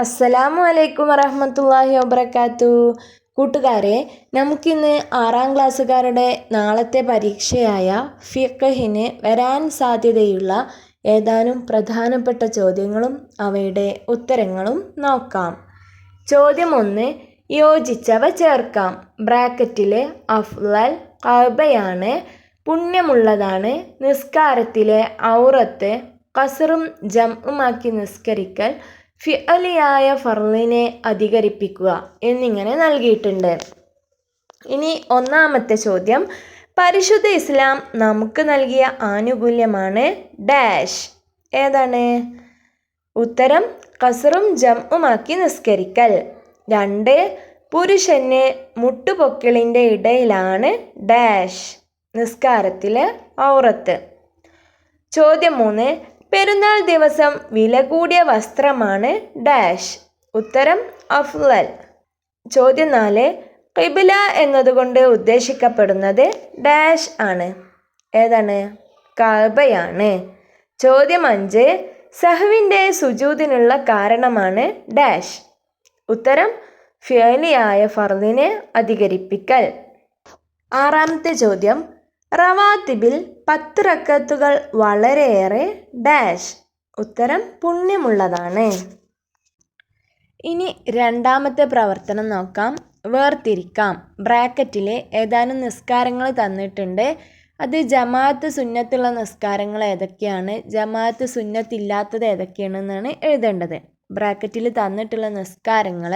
അസ്സലാമു അലൈക്കും വറഹമത്തല്ലാഹി വബർക്കാത്തു കൂട്ടുകാരെ നമുക്കിന്ന് ആറാം ക്ലാസ്സുകാരുടെ നാളത്തെ പരീക്ഷയായ ഫിഖഹിന് വരാൻ സാധ്യതയുള്ള ഏതാനും പ്രധാനപ്പെട്ട ചോദ്യങ്ങളും അവയുടെ ഉത്തരങ്ങളും നോക്കാം. ചോദ്യം ഒന്ന് യോജിച്ചവ ചേർക്കാം. ബ്രാക്കറ്റിലെ അഫ്ലൽ കബയാണ് പുണ്യമുള്ളതാണ് നിസ്കാരത്തിലെ ഔറത്ത് കസറും ജമ്മുമാക്കി നിസ്കരിക്കൽ ഫിഅലിയായ ഫർലിനെ അധികരിപ്പിക്കുക എന്നിങ്ങനെ നൽകിയിട്ടുണ്ട്. ഇനി ഒന്നാമത്തെ ചോദ്യം. പരിശുദ്ധ ഇസ്ലാം നമുക്ക് നൽകിയ ആനുകൂല്യമാണ് ഡാഷ്. ഏതാണ്? ഉത്തരം കസറും ജമ്മുമാക്കി നിസ്കരിക്കൽ. രണ്ട് പുരുഷന് മുട്ടുപൊക്കിളിന്റെ ഇടയിലാണ് ഡാഷ്. നിസ്കാരത്തിലെ ഔറത്ത്. ചോദ്യം മൂന്ന് പെരുന്നാൾ ദിവസം വില കൂടിയ വസ്ത്രമാണ് ഡാഷ്. ഉത്തരം അഫ്ലൽ. ചോദ്യം നാല് കിബില എന്നതുകൊണ്ട് ഉദ്ദേശിക്കപ്പെടുന്നത് ഡാഷ് ആണ്. ഏതാണ്? കാബയാണ്. ചോദ്യം അഞ്ച് സഹുവിന്റെ സുജൂതിനുള്ള കാരണമാണ് ഡാഷ്. ഉത്തരം ഫിയലിയായ ഫർദിനെ അധികരിപ്പിക്കൽ. ആറാമത്തെ ചോദ്യം റവാത്തിബിൽ പത്ത് റക്കത്തുകൾ വളരെയേറെ ഡാഷ്. ഉത്തരം പുണ്യമുള്ളതാണ്. ഇനി രണ്ടാമത്തെ പ്രവർത്തനം നോക്കാം. വേർതിരിക്കാം. ബ്രാക്കറ്റിലെ ഏതാനും നിസ്കാരങ്ങൾ തന്നിട്ടുണ്ട്. അത് ജമാഅത്ത് സുന്നത്തുള്ള നിസ്കാരങ്ങൾ ഏതൊക്കെയാണ്? ജമാഅത്ത് സുന്നത്തില്ലാത്തത് ഏതൊക്കെയാണെന്നാണ് എഴുതേണ്ടത്. ബ്രാക്കറ്റിൽ തന്നിട്ടുള്ള നിസ്കാരങ്ങൾ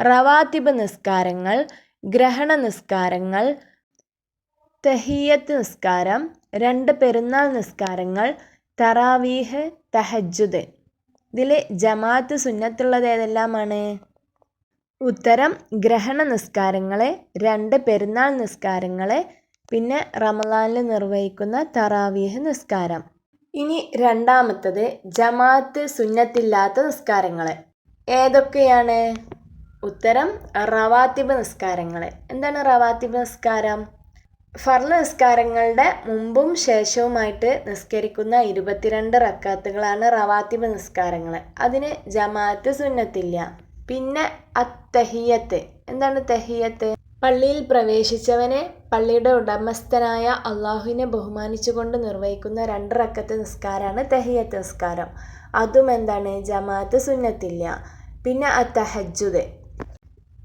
റവാത്തിബ് നിസ്കാരങ്ങൾ ഗ്രഹണ നിസ്കാരങ്ങൾ തഹിയത്ത് നിസ്കാരം രണ്ട് പെരുന്നാൾ നിസ്കാരങ്ങൾ തറാവീഹ് തഹജുദ് ഇതിൽ ജമാഅത്ത് സുന്നത്തുള്ളത് ഏതെല്ലാമാണ്? ഉത്തരം ഗ്രഹണ നിസ്കാരങ്ങൾ രണ്ട് പെരുന്നാൾ നിസ്കാരങ്ങൾ പിന്നെ റമലാനിൽ നിർവഹിക്കുന്ന തറാവീഹ് നിസ്കാരം. ഇനി രണ്ടാമത്തത് ജമാഅത്ത് സുന്നത്തില്ലാത്ത നിസ്കാരങ്ങൾ ഏതൊക്കെയാണ്? ഉത്തരം റവാത്തിബ് നിസ്കാരങ്ങൾ എന്താണ് റവാത്തിബ് നിസ്കാരം? ഫർൾ നിസ്കാരങ്ങളുടെ മുമ്പും ശേഷവുമായിട്ട് നിസ്കരിക്കുന്ന ഇരുപത്തിരണ്ട് റക്കാത്തുകളാണ് റവാത്തിബ് നിസ്കാരങ്ങൾ അതിന് ജമാഅത്ത് സുന്നത്തില്ല. പിന്നെ അത്തഹിയത്ത്. എന്താണ് തഹിയത്ത്? പള്ളിയിൽ പ്രവേശിച്ചവനെ പള്ളിയുടെ ഉടമസ്ഥനായ അള്ളാഹുവിനെ ബഹുമാനിച്ചുകൊണ്ട് നിർവഹിക്കുന്ന രണ്ട് റക്കത്ത് നിസ്കാരമാണ് തഹിയത്ത് നിസ്കാരം. അതും എന്താണ്? ജമാഅത്ത് സുന്നത്തില്ല. പിന്നെ അത്തഹജുദ്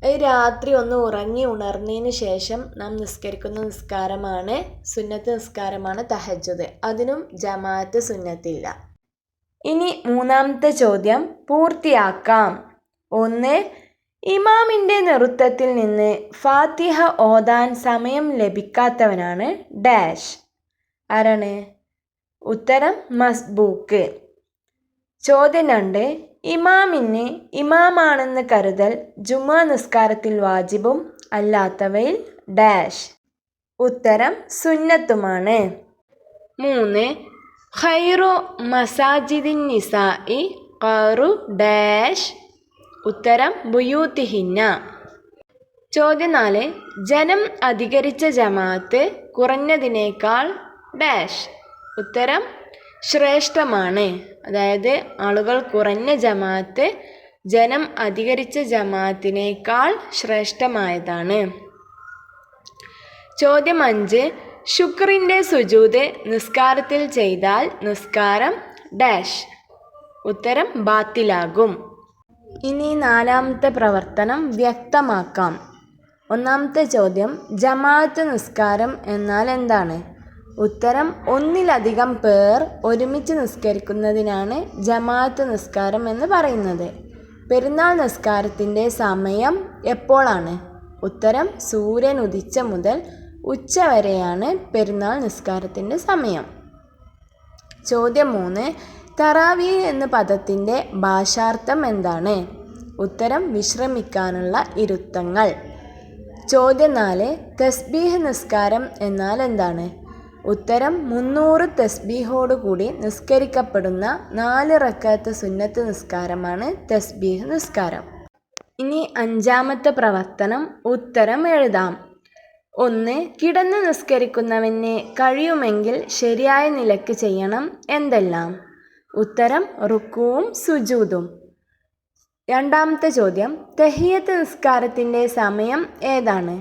രാത്രി ഒന്ന് ഉറങ്ങി ഉണർന്നതിന് ശേഷം നാം നിസ്കരിക്കുന്ന നിസ്കാരമാണ് സുന്നത്ത് നിസ്കാരമാണ് തഹജത് അതിനും ജമാഅത്ത് സുന്നത്തില്ല. ഇനി മൂന്നാമത്തെ ചോദ്യം പൂർത്തിയാക്കാം. ഒന്ന് ഇമാമിന്റെ നൃത്തത്തിൽ നിന്ന് ഫാത്തിഹ ഓതാൻ സമയം ലഭിക്കാത്തവനാണ് ഡാഷ്. ആരാണ്? ഉത്തരം മസ്ബൂക്ക്. ചോദ്യം രണ്ട് ഇമാമിന് ഇമാമാണെന്ന് കരുതൽ ജുമാ നിസ്കാരത്തിൽ വാജിബും അല്ലാത്തവയിൽ ഡാഷ്. ഉത്തരം സുന്നത്തുമാണ്. മൂന്ന് ഖൈറു മസാജിദിൻ നിസായി ഖാറു ഡാഷ്. ഉത്തരം ബുയൂത്തിഹിന്ന. ചോദ്യം നാല് ജനം അധികരിച്ച ജമാഅത്ത് കുറഞ്ഞതിനേക്കാൾ ഡാഷ്. ഉത്തരം ശ്രേഷ്ഠമാണ്. അതായത് ആളുകൾ കുറഞ്ഞ ജമാഅത്ത് ജനം അധികരിച്ച ജമാഅത്തിനേക്കാൾ ശ്രേഷ്ഠമായതാണ്. ചോദ്യം അഞ്ച്. ശുക്രിന്റെ സുജൂത് നിസ്കാരത്തിൽ ചെയ്താൽ നിസ്കാരം ഡാഷ്. ഉത്തരം ബാത്തിലാകും. ഇനി നാലാമത്തെ പ്രവർത്തനം വ്യക്തമാക്കാം. ഒന്നാമത്തെ ചോദ്യം ജമാഅത്ത് നിസ്കാരം എന്നാൽ എന്താണ്? ഉത്തരം ഒന്നിലധികം പേർ ഒരുമിച്ച് നിസ്കരിക്കുന്നതിനാണ് ജമാഅത്ത് നിസ്കാരം എന്ന് പറയുന്നത്. പെരുന്നാൾ നിസ്കാരത്തിന്റെ സമയം എപ്പോഴാണ്? ഉത്തരം സൂര്യൻ ഉദിച്ച മുതൽ ഉച്ച വരെയാണ് പെരുന്നാൾ നിസ്കാരത്തിന്റെ സമയം. ചോദ്യം മൂന്ന് തറാവി എന്ന പദത്തിന്റെ ഭാഷാർത്ഥം എന്താണ്? ഉത്തരം വിശ്രമിക്കാനുള്ള ഇരുത്തങ്ങൾ. ചോദ്യം നാല് തസ്ബീഹ് നിസ്കാരം എന്നാൽ എന്താണ്? ഉത്തരം മുന്നൂറ് തസ്ബീഹോടുകൂടി നിസ്കരിക്കപ്പെടുന്ന നാല് റക്കാത്ത് സുന്നത്ത് നിസ്കാരമാണ് തസ്ബീഹ് നിസ്കാരം. ഇനി അഞ്ചാമത്തെ പ്രവർത്തനം ഉത്തരം എഴുതാം. ഒന്ന് കിടന്ന് നിസ്കരിക്കുന്നവന് കഴിയുമെങ്കിൽ ശരിയായ നിലയ്ക്ക് ചെയ്യണം എന്തെല്ലാം? ഉത്തരം റുക്കുവും സുജൂതും രണ്ടാമത്തെ ചോദ്യം തെഹിയത്ത് നിസ്കാരത്തിന്റെ സമയം ഏതാണ്?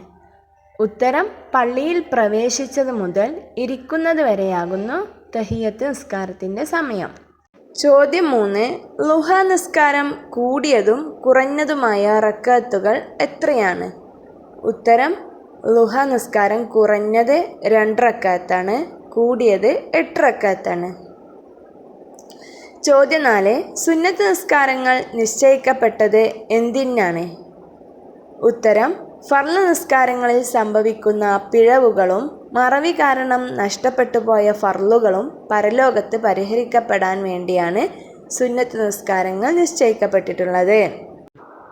ഉത്തരം പള്ളിയിൽ പ്രവേശിച്ചത് മുതൽ ഇരിക്കുന്നത് വരെയാകുന്നു തഹിയത്ത് നിസ്കാരത്തിന്റെ സമയം. ചോദ്യം മൂന്ന് ലുഹ നിസ്കാരം കൂടിയതും കുറഞ്ഞതുമായ റക്കാത്തുകൾ എത്രയാണ്? ഉത്തരം ലുഹ നിസ്കാരം കുറഞ്ഞത് രണ്ട് റക്കാത്താണ് കൂടിയത് എട്ട് റക്കാത്താണ്. ചോദ്യം നാല് സുന്നത്ത് നിസ്കാരങ്ങൾ നിശ്ചയിക്കപ്പെട്ടത് എന്തിനാണ്? ഉത്തരം ഫർൾ നിസ്കാരങ്ങളിൽ സംഭവിക്കുന്ന പിഴവുകളും മറവി കാരണം നഷ്ടപ്പെട്ടുപോയ ഫർളുകളും പരലോകത്ത് പരിഹരിക്കപ്പെടാൻ വേണ്ടിയാണ് സുന്നത്ത് നിസ്കാരങ്ങൾ നിശ്ചയിക്കപ്പെട്ടിട്ടുള്ളത്.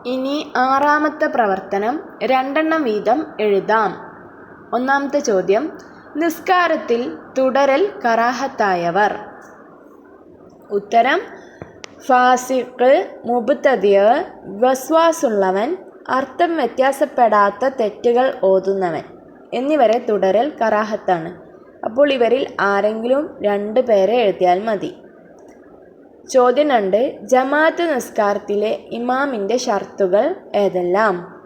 ഇനി ആറാമത്തെ പ്രവർത്തനം രണ്ടെണ്ണം വീതം എഴുതാം. ഒന്നാമത്തെ ചോദ്യം നിസ്കാരത്തിൽ തുടരൽ കറാഹത്തായവർ. ഉത്തരം ഫാസിഖ് മുബുത്തതിയ് വസ്വാസുള്ളവൻ അർത്ഥം വ്യത്യാസപ്പെടാത്ത തെറ്റുകൾ ഓതുന്നവൻ. എന്നിവരെ തുടരൽ കറാഹത്താണ്. അപ്പോൾ ഇവരിൽ ആരെങ്കിലും രണ്ട് പേരെ എഴുതിയാൽ മതി. ചോദ്യം രണ്ട് ജമാഅത്ത് നിസ്കാരത്തിലെ ഇമാമിന്റെ ഷർത്തുകൾ ഏതെല്ലാം?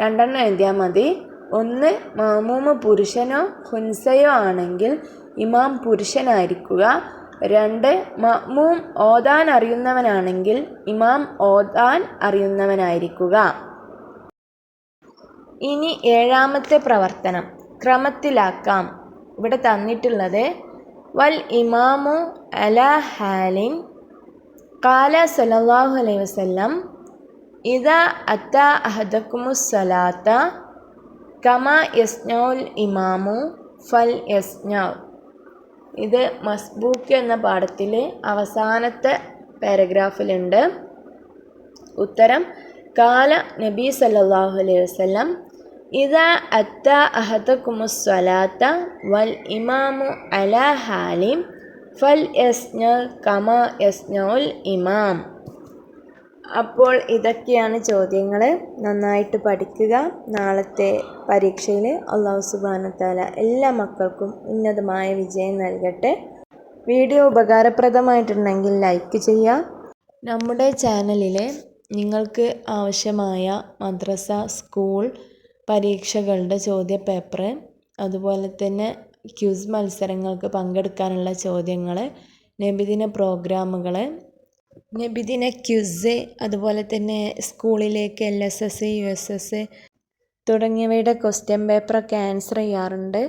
രണ്ടെണ്ണം എഴുതിയാൽ മതി. ഒന്ന് മാമൂമ് പുരുഷനോ ഹുൻസയോ ആണെങ്കിൽ ഇമാം പുരുഷനായിരിക്കുക. രണ്ട് മഅ്മൂം ഓതാൻ അറിയുന്നവനാണെങ്കിൽ ഇമാം ഓതാൻ അറിയുന്നവനായിരിക്കുക. ഇനി ഏഴാമത്തെ പ്രവർത്തനം. ക്രമത്തിലാക്കാം. ഇവിടെ തന്നിട്ടുള്ളത് വൽ ഇമാമു അല ഹാലിൻ കാല സലല്ലാഹു അലൈഹി വസ്ലം ഇത അത്ത അഹദക്കുമുസ്സലാത്ത കമ യസ്നൗൽ ഇമാമു ഫൽ യസ്നൗ. ഇത് മസ്ബൂക്ക് എന്ന പാഠത്തിലെ അവസാനത്തെ പാരഗ്രാഫിലുണ്ട്. ഉത്തരം കാല നബി സല്ലാഹു അലൈഹി വസ്ലം ഇതാ അത്ത അഹദക്കുമുസ്വലാത്ത വൽ ഇമാമു അല ഹാലിം ഫൽ യസ്ന കമ യസ്നഉൽ ഇമാം. അപ്പോൾ ഇതൊക്കെയാണ് ചോദ്യങ്ങൾ. നന്നായിട്ട് പഠിക്കുക. നാളത്തെ പരീക്ഷയിൽ അള്ളാഹു സുബാനത്താല എല്ലാ മക്കൾക്കും ഉന്നതമായ വിജയം നൽകട്ടെ. വീഡിയോ ഉപകാരപ്രദമായിട്ടുണ്ടെങ്കിൽ ലൈക്ക് ചെയ്യുക. നമ്മുടെ ചാനലിലെ നിങ്ങൾക്ക് ആവശ്യമായ മദ്രസ സ്കൂൾ പരീക്ഷകളുടെ ചോദ്യ പേപ്പർ അതുപോലെ തന്നെ ക്യൂസ് മത്സരങ്ങൾക്ക് പങ്കെടുക്കാനുള്ള ചോദ്യങ്ങൾ നബിദിന പ്രോഗ്രാമുകൾ നബിദിന ക്യുസ് അതുപോലെ തന്നെ സ്കൂളിലേക്ക് L S S U S S തുടങ്ങിയവയുടെ ക്വസ്റ്റ്യൻ പേപ്പറൊക്കെ ആൻസർ ചെയ്യാറുണ്ട്.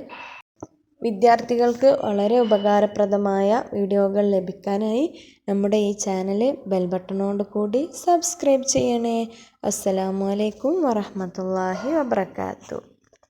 വിദ്യാർത്ഥികൾക്ക് വളരെ ഉപകാരപ്രദമായ വീഡിയോകൾ ലഭിക്കാനായി നമ്മുടെ ഈ ചാനൽ ബെൽ ബട്ടണോട് കൂടി സബ്സ്ക്രൈബ് ചെയ്യണേ. അസ്സലാമു അലൈക്കും വബർക്കാത്തു